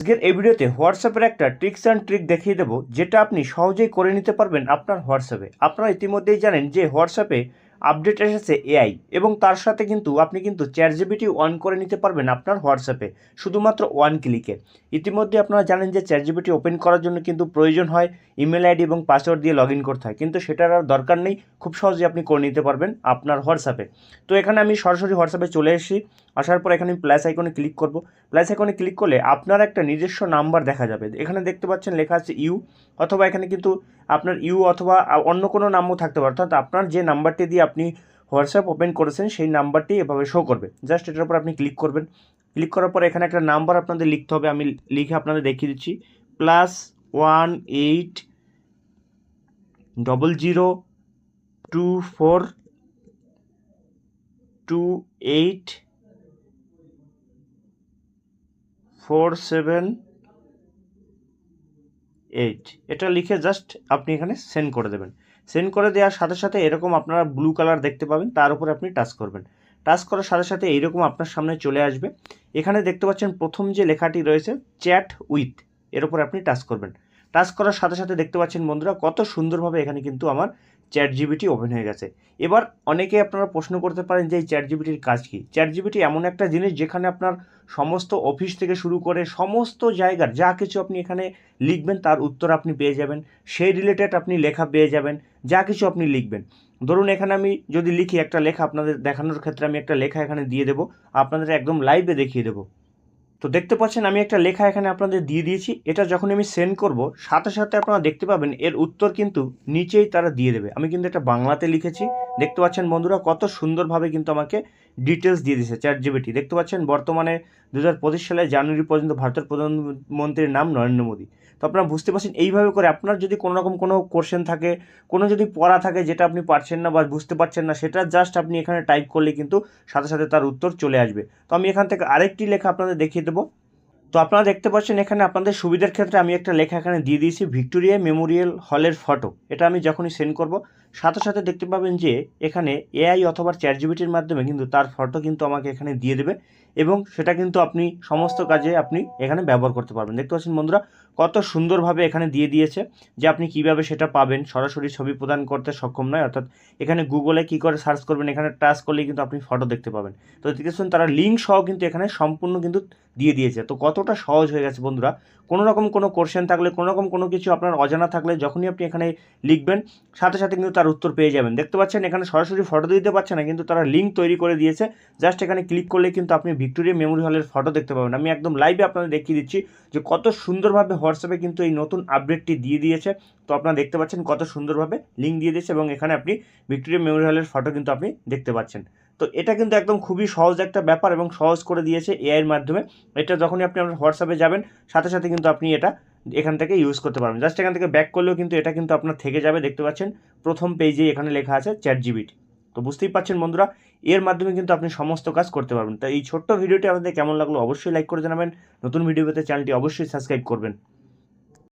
আজকের এই ভিডিওতে হোয়াটসঅ্যাপের একটা ট্রিক্স অ্যান্ড ট্রিক দেখিয়ে দেবো, যেটা আপনি সহজেই করে নিতে পারবেন আপনার হোয়াটসঅ্যাপে। আপনারা ইতিমধ্যেই জানেন যে হোয়াটসঅ্যাপে আপডেট এসেছে এআই এবং তার সাথে কিন্তু আপনি কিন্তু চ্যাট জিবিটি অন করে নিতে পারবেন আপনার হোয়াটসঅ্যাপে, শুধুমাত্র ওয়ান ক্লিকে ইতিমধ্যে আপনারা জানেন যে চ্যাট জিবিটি ওপেন করার জন্য কিন্তু প্রয়োজন হয় ইমেল আইডি এবং পাসওয়ার্ড দিয়ে লগ ইন করতে হয়, কিন্তু সেটার আর দরকার নেই, খুব সহজে আপনি করে নিতে পারবেন আপনার হোয়াটসঅ্যাপে। তো এখানে আমি সরাসরি হোয়াটসঅ্যাপে চলে এসেছি। আসার পর এখানে প্লাস আইকনে ক্লিক করব। প্লাস আইকনে ক্লিক করলে আপনার একটা নিজস্ব নাম্বার দেখা যাবে। এখানে দেখতে পাচ্ছেন লেখা আছে ইউ অথবা এখানে কিন্তু আপনার ইউ অথবা অন্য কোনো নামও থাকতে পারে। অর্থাৎ আপনার যে নাম্বারটি দিয়ে আপনি হোয়াটসঅ্যাপ ওপেন করেছেন, সেই নাম্বারটি এভাবে শো করবে। জাস্ট এটার উপর আপনি ক্লিক করবেন। ক্লিক করার পর এখানে একটা নাম্বার আপনাদের লিখতে হবে। আমি লিখে আপনাদের দেখিয়ে দিচ্ছি। Plus one eight double zero two four two eight four seven eight এটা লিখে জাস্ট আপনি এখানে সেন্ড করে দেবেন। সেন্ড করে দেওয়ার সাথে সাথে এরকম আপনারা ব্লু কালার দেখতে পাবেন, তার উপরে আপনি টাচ করবেন। টাচ করার সাথে সাথে এইরকম আপনার সামনে চলে আসবে। এখানে দেখতে পাচ্ছেন প্রথম যে লেখাটি রয়েছে চ্যাট উইথ এর উপরে আপনি টাচ করবেন। টাচ করার সাথে সাথে দেখতে পাচ্ছেন বন্ধুরা, কত সুন্দরভাবে এখানে কিন্তু আমার চ্যাট জিবিটি ওপেন হয়ে গেছে। এবার অনেকে আপনারা প্রশ্ন করতে পারেন যে এই চ্যাট জিবিটির কাজ কী? চ্যাট জিবিটি এমন একটা জিনিস যেখানে আপনার সমস্ত অফিস থেকে শুরু করে সমস্ত জায়গার যা কিছু আপনি এখানে লিখবেন, তার উত্তর আপনি পেয়ে যাবেন। সেই রিলেটেড আপনি লেখা পেয়ে যাবেন, যা কিছু আপনি লিখবেন। ধরুন এখানে আমি যদি লিখি একটা লেখা, আপনাদের দেখানোর ক্ষেত্রে আমি একটা লেখা এখানে দিয়ে দেবো, আপনাদের একদম লাইভে দেখিয়ে দেবো। তো দেখতে পাচ্ছেন আমি একটা লেখা এখানে আপনাদের দিয়ে দিয়েছি। এটা যখন আমি সেন্ড করব, সাথে সাথে আপনারা দেখতে পাবেন এর উত্তর কিন্তু নিচেই তারা দিয়ে দেবে। আমি কিন্তু এটা বাংলাতে লিখেছি। দেখতে পাচ্ছেন বন্ধুরা কত সুন্দরভাবে কিন্তু আমাকে ডিটেলস দিয়ে দিয়েছে চ্যাট জিবিটি দেখতে পাচ্ছেন বর্তমানে দু হাজার পঁচিশ সালে জানুয়ারি পর্যন্ত ভারতের প্রধানমন্ত্রীর নাম নরেন্দ্র মোদী। তো আপনারা বুঝতে পারছেন, এইভাবে করে আপনার যদি কোনো রকম কোনো কোশ্চেন থাকে, কোনো যদি পড়া থাকে যেটা আপনি পারছেন না বা বুঝতে পারছেন না, সেটা জাস্ট আপনি এখানে টাইপ করলে কিন্তু সাথে সাথে তার উত্তর চলে আসবে। তো আমি এখান থেকে আরেকটি লেখা আপনাদের দেখিয়ে দেবো। তো আপনারা দেখতে পাচ্ছেন এখানে আপনাদের সুবিধার ক্ষেত্রে আমি একটা লেখা এখানে দিয়ে দিয়েছি, ভিক্টোরিয়া মেমোরিয়াল হলের ফটো। এটা আমি যখনই সেন্ড করব, সাথে সাথে দেখতে পাবেন যে এখানে এআই অথবা চ্যাট জিবিটির মাধ্যমে কিন্তু তার ফটো কিন্তু আমাকে এখানে দিয়ে দেবে এবং সেটা কিন্তু আপনি সমস্ত কাজে আপনি এখানে ব্যবহার করতে পারবেন। দেখতে পাচ্ছেন বন্ধুরা, কত সুন্দরভাবে এখানে দিয়ে দিয়েছে যে আপনি কীভাবে সেটা পাবেন। সরাসরি ছবি প্রদান করতে সক্ষম নয়, অর্থাৎ এখানে গুগলে কি করে সার্চ করবেন, এখানে টাচ করলে কিন্তু আপনি ফটো দেখতে পাবেন। তো দেখতেছেন তারা লিঙ্ক সহ কিন্তু এখানে সম্পূর্ণ কিন্তু দিয়ে দিয়েছে। তো কতটা সহজ হয়ে গেছে বন্ধুরা? কোনো রকম কোনো কোশ্চেন থাকলে, কোনো রকম কোনো কিছু আপনার অজানা থাকলে যখনই আপনি এখানে লিখবেন, সাথে সাথে কিন্তু তার উত্তর পেয়ে যাবেন। দেখতে পাচ্ছেন, এখানে সরাসরি ফটো দিতে পারছে না, কিন্তু তারা লিঙ্ক তৈরি করে দিয়েছে। জাস্ট এখানে ক্লিক করলে কিন্তু আপনি ভিক্টোরিয়া মেমোরি হলের ফটো দেখতে পাবেন। আমি একদম লাইভে আপনাদের দেখিয়ে দিচ্ছি যে কত সুন্দরভাবে হোয়াটসঅ্যাপে কিন্তু এই নতুন আপডেটটি দিয়ে দিয়েছে। তো আপনারা দেখতে পাচ্ছেন কত সুন্দরভাবে লিঙ্ক দিয়ে দিয়েছে এবং এখানে আপনি ভিক্টোরিয়া মেমোরি হলের ফটো কিন্তু আপনি দেখতে পাচ্ছেন। তো এটা কিন্তু একদম খুবই সহজ একটা ব্যাপার এবং সহজ করে দিয়েছে এআইয়ের মাধ্যমে। এটা যখনই আপনি আপনার হোয়াটসঅ্যাপে যাবেন, সাথে সাথে কিন্তু আপনি এটা এখান থেকে ইউজ করতে পারবেন। জাস্ট এখান থেকে ব্যাক করলেও কিন্তু এটা কিন্তু আপনার থেকে যাবে, দেখতে পাচ্ছেন? প্রথম পেজেই এখানে লেখা আছে চ্যাট জিবিটি তো বুঝতেই পারছেন বন্ধুরা, এর মাধ্যমে কিন্তু আপনি সমস্ত কাজ করতে পারবেন। তো এই ছোট্ট ভিডিওটি আপনাদের কেমন লাগল অবশ্যই লাইক করে জানাবেন। নতুন ভিডিওতে চ্যানেলটি অবশ্যই সাবস্ক্রাইব করবেন।